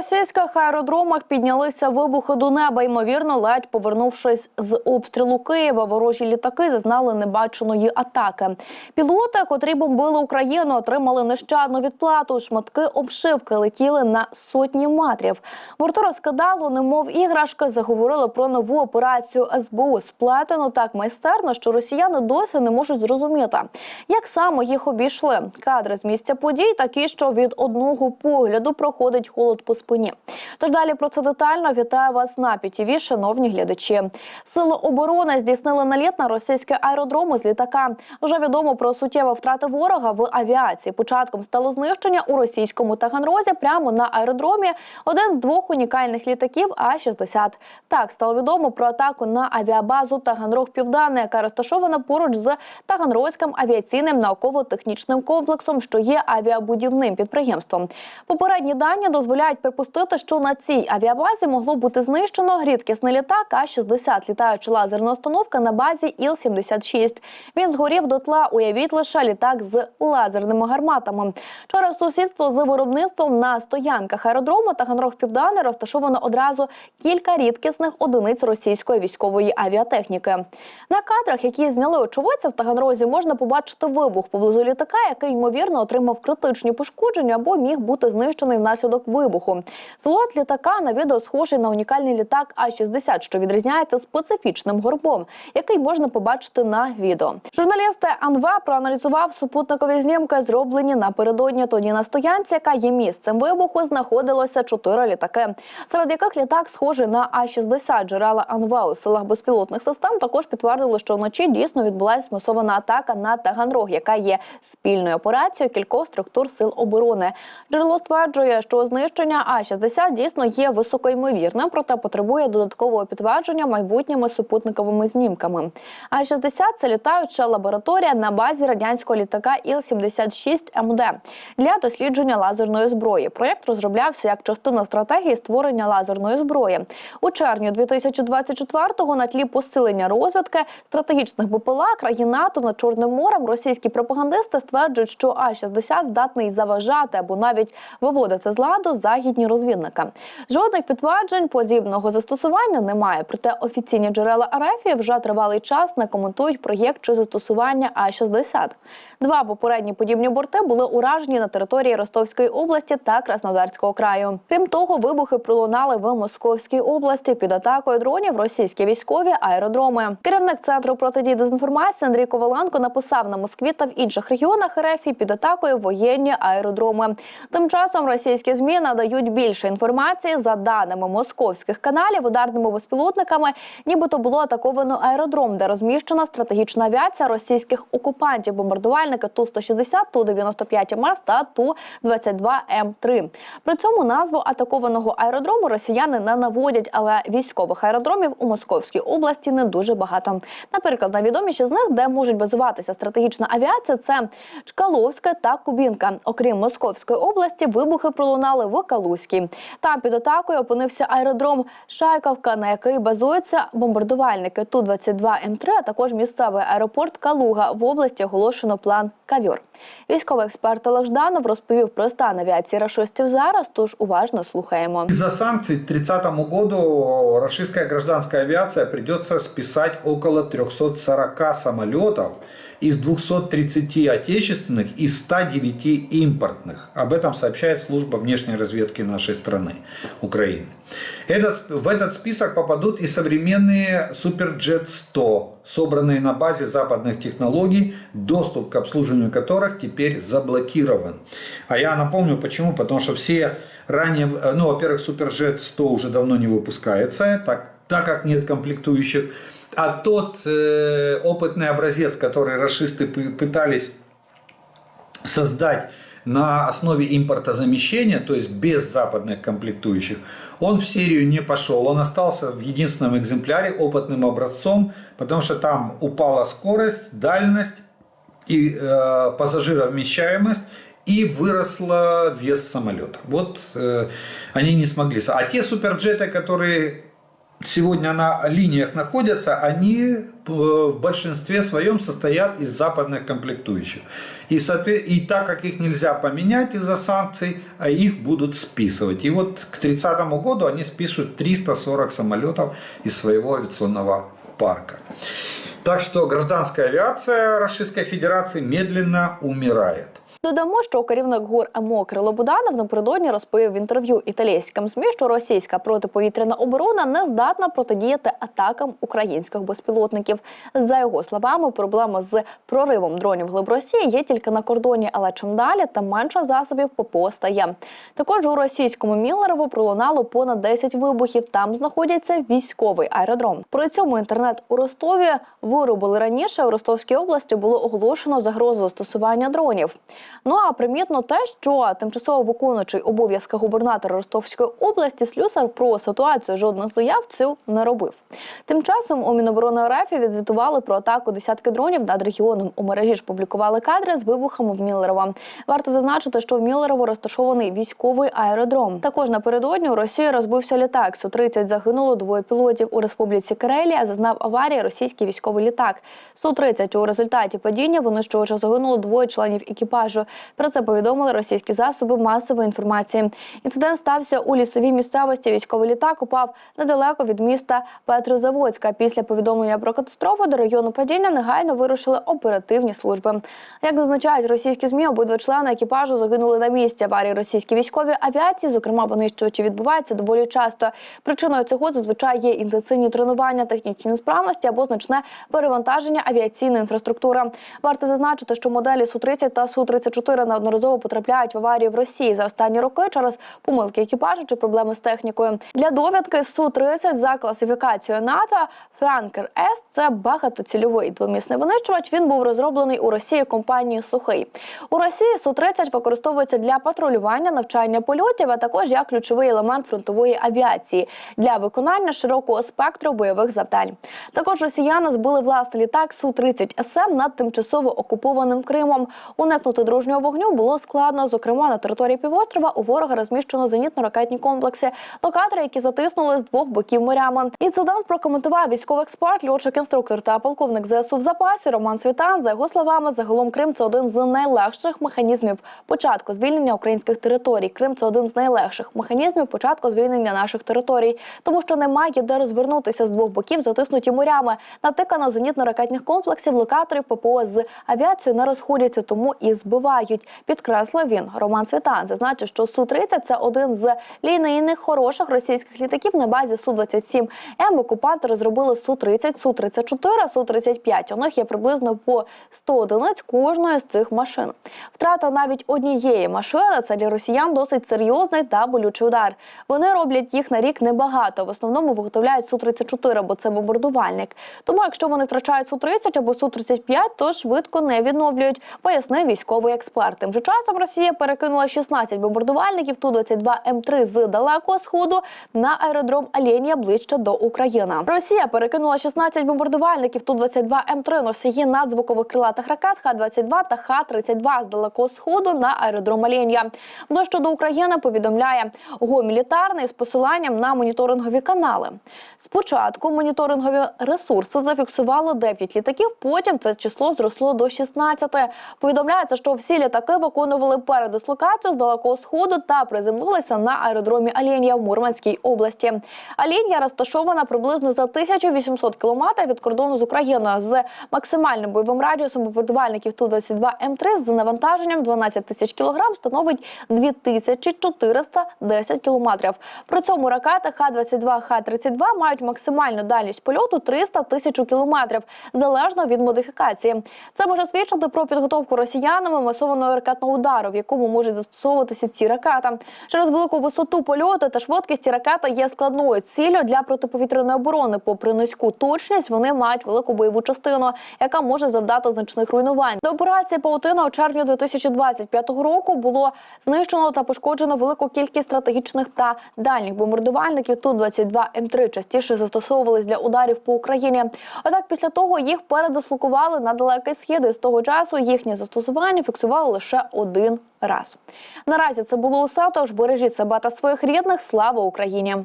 російських аеродромах піднялися вибухи до неба. Ймовірно, ледь повернувшись з обстрілу Києва, ворожі літаки зазнали небаченої атаки. Пілоти, котрі бомбили Україну, отримали нещадну відплату. Шматки обшивки летіли на сотні метрів. Борти розкидало, немов іграшки, заговорили про нову операцію СБУ. Сплетено так майстерно, що росіяни досі не можуть зрозуміти, як саме їх обійшли. Кадри з місця подій такі, що від одного погляду проходить холод по спині. Тож далі про це детально вітаю вас на ПІТІВІ, шановні глядачі. Сили оборони здійснили наліт на російські аеродроми з літака. Вже відомо про суттєві втрати ворога в авіації. Початком стало знищення у російському Таганрозі прямо на аеродромі. Один з двох унікальних літаків А-60. Так стало відомо про атаку на авіабазу Таганрог Південне, яка розташована поруч з Таганрозьким авіаційним науково-технічним комплексом, що є авіабудівним підприємством. Попередні дані дозволяють припустити, що на цій авіабазі могло бути знищено рідкісний літак А-60, літаюча лазерна установка на базі Іл-76. Він згорів дотла. Уявіть лише літак з лазерними гарматами. Через сусідство з виробництвом на стоянках аеродрому Таганрог Південне розташовано одразу кілька рідкісних одиниць російської військової авіатехніки. На кадрах, які зняли очевидці в Таганрозі, можна побачити вибух поблизу літака, який ймовірно отримав критичні пошкодження або міг бути знищений внаслідок вибуху. Силует літака на відео схожий на унікальний літак А-60, що відрізняється специфічним горбом, який можна побачити на відео. Журналісти АНВА проаналізував супутникові знімки, зроблені напередодні. Тоді на стоянці, яка є місцем вибуху, знаходилося чотири літаки, серед яких літак схожий на А-60. Джерела АНВА у силах безпілотних систем також підтвердили, що вночі дійсно відбулася масована атака на Таганрог, яка є спільною операцією кількох структур сил оборони. Джерело стверджує, що знищення А-60 дійсно є високоймовірним, проте потребує додаткового підтвердження майбутніми супутниковими знімками. А-60 – це літаюча лабораторія на базі радянського літака Іл-76 МД для дослідження лазерної зброї. Проєкт розроблявся як частина стратегії створення лазерної зброї. У червні 2024-го на тлі посилення розвідки стратегічних БПЛА країн НАТО над Чорним морем російські пропагандисти стверджують, що А-60 здатний заважати або навіть виводити з ладу західні розвідники. Жодних підтверджень подібного застосування немає. Проте офіційні джерела РФ вже тривалий час не коментують проєкт чи застосування А-60. Два попередні подібні борти були уражені на території Ростовської області та Краснодарського краю. Крім того, вибухи пролунали в Московській області під атакою дронів російські військові аеродроми. Керівник центру протидії дезінформації Андрій Коваленко написав на Москві та в інших регіонах РФ під атакою воєнні аеродроми. Тим часом російські змі надають більше інформації за даними московських каналів ударними безпілотниками, нібито було атаковано аеродром, де розміщена стратегічна авіація російських окупантів, бомбардувальники ту 160 ту 95 МС та ту 22 М3. При цьому назву атакованого аеродрому росіяни не наводять, але військових аеродромів у Московській області не дуже багато. Наприклад, найвідоміші з них, де можуть базуватися стратегічна авіація, це Чкаловська та Кубінка. Окрім Московської області, вибухи пролунали в Калузькій. Там під атакою опинився аеродром Шайковка, на який базуються бомбардувальники ту 22 М3, а також місцевий аеропорт Калуга в області оголошено план Кавьор. Військовий експерт Олег Жданов розповів про стан авіації рашистів зараз. Тож уважно слухаємо. Из-за санкций к 30 году российская гражданская авиация придется списать около 340 самолетов из 230 отечественных и 109 импортных. Об этом сообщает служба внешней разведки нашей страны, Украины. Этот, в этот список попадут и современные Суперджет 100, собранные на базе западных технологий, доступ к обслуживанию которых теперь заблокирован. А я напомню почему, потому что все ранее, ну, во-первых, Суперджет 100 уже давно не выпускается, так, так как нет комплектующих. А тот э, опытный образец, который расисты пытались создать на основе импортозамещения, то есть без западных комплектующих, он в серию не пошел. Он остался в единственном экземпляре опытным образцом, потому что там упала скорость, дальность и э, пассажировмещаемость и выросла вес самолета. Вот э, они не смогли. А те суперджеты, которые сегодня на линиях находятся, они э, в большинстве своем состоят из западных комплектующих. И, и так как их нельзя поменять из-за санкций, а их будут списывать. И вот к 30 году они спишут 340 самолетов из своего авиационного парка. Так что гражданская авиация Российской Федерации медленно умирает. Додамо, що керівник ГУР МО Кирило Буданов напередодні розповів в інтерв'ю італійським ЗМІ, що російська протиповітряна оборона не здатна протидіяти атакам українських безпілотників. За його словами, проблема з проривом дронів глиб Росії є тільки на кордоні, але чим далі, тим менше засобів ППО стає. Також у російському Міллерово пролунало понад 10 вибухів. Там знаходиться військовий аеродром. При цьому інтернет у Ростові виробили раніше. У Ростовській області було оголошено загрозу застосування дронів. Ну а примітно те, що тимчасово виконуючий обов'язки губернатора Ростовської області Слюсар про ситуацію жодних заяв цю не робив. Тим часом у Міноборони РФ відзвітували про атаку десятки дронів над регіоном. У мережі ж публікували кадри з вибухами в Міллерово. Варто зазначити, що в Міллерово розташований військовий аеродром. Також напередодні у Росії розбився літак. Су 30 загинуло двоє пілотів у республіці Карелія. Зазнав аварії російський військовий літак. Су 30 у результаті падіння винищувача загинуло двоє членів екіпажу. Про це повідомили російські засоби масової інформації. Інцидент стався у лісовій місцевості. Військовий літак упав недалеко від міста Петрозаводська. Після повідомлення про катастрофу до району падіння негайно вирушили оперативні служби. Як зазначають російські змі, обидва члени екіпажу загинули на місці аварії російській військовій авіації. Зокрема, винищувачі відбуваються доволі часто. Причиною цього зазвичай є інтенсивні тренування, технічні несправності або значне перевантаження авіаційної інфраструктури. Варто зазначити, що моделі су 30 та су 34 неодноразово потрапляють в аварії в Росії за останні роки через помилки екіпажу чи проблеми з технікою. Для довідки су 30 за класифікацією НАТО Франкер С це багатоцільовий двомісний винищувач. Він був розроблений у Росії компанією Сухий. У Росії су 30 використовується для патрулювання, навчання польотів, а також як ключовий елемент фронтової авіації для виконання широкого спектру бойових завдань. Також росіяни збили власний літак су 30 СМ над тимчасово окупованим Кримом. Уникнути дружнього вогню було складно. Зокрема, на території півострова у ворога розміщено зенітно-ракетні комплекси, локатори, які затиснули з двох боків морями. Інцидент прокоментував військовий експерт, льотчик-інструктор та полковник ЗСУ в запасі Роман Світан. За його словами, загалом Крим це один з найлегших механізмів початку звільнення українських територій. Крим це один з найлегших механізмів початку звільнення наших територій, тому що немає де розвернутися з двох боків, затиснуті морями. Натикано зенітно-ракетних комплексів, локаторів ППО з авіацією не розходяться, тому і збивають. Підкреслив він. Роман Світан зазначив, що су 30 це один з лінійних хороших російських літаків на базі су 27 М. Окупанти розробили су 30 су 34 су 35 У них є приблизно по 100 одиниць кожної з цих машин. Втрата навіть однієї машини це для росіян досить серйозний та болючий удар. Вони роблять їх на рік небагато. В основному виготовляють су 34 бо це бомбардувальник. Тому, якщо вони втрачають су 30 або су 35 то швидко не відновлюють, пояснив військовий експерт. Тим же часом Росія перекинула 16 бомбардувальників ту 22 М3 з далекого сходу на аеродром Аленія ближче до України. Росія перекинула 16 бомбардувальників ту 22 М3 носії надзвукових крилатих ракет Х-22 та Х-32 з далекого сходу на аеродром Аленія. Ближче до України повідомляє гомілітарний з посиланням на моніторингові канали. Спочатку моніторингові ресурси зафіксували 9 літаків, потім це число зросло до 16. Повідомляється, що всі літаки виконували передислокацію з далекого сходу та приземлилися на аеродромі Алєнія в Мурманській області. Алєнія розташована приблизно за 1800 кілометрів від кордону з Україною з максимальним бойовим радіусом бомбардувальників Ту-22 М3 з навантаженням 12 тисяч кілограм становить 2410 кілометрів. При цьому ракети Х-22, Х-32 мають максимальну дальність польоту 300 тисяч кілометрів, залежно від модифікації. Це може свідчити про підготовку росіянами масованого ракетного удару, в якому можуть застосовуватися ці ракети. Через велику висоту польоту та швидкість ці ракети є складною ціллю для протиповітряної оборони. Попри низьку точність, вони мають велику бойову частину, яка може завдати значних руйнувань. До операції Паутина у червні 2025 року було знищено та пошкоджено велику кількість стратегічних та дальніх бомбардувальників. Ту 22 М3 частіше застосовувались для ударів по Україні. Однак після того їх передислокували на далекий схід. І з того часу їхнє застосування фіксували лише один раз. Наразі це було усе. Тож бережіть себе та своїх рідних. Слава Україні!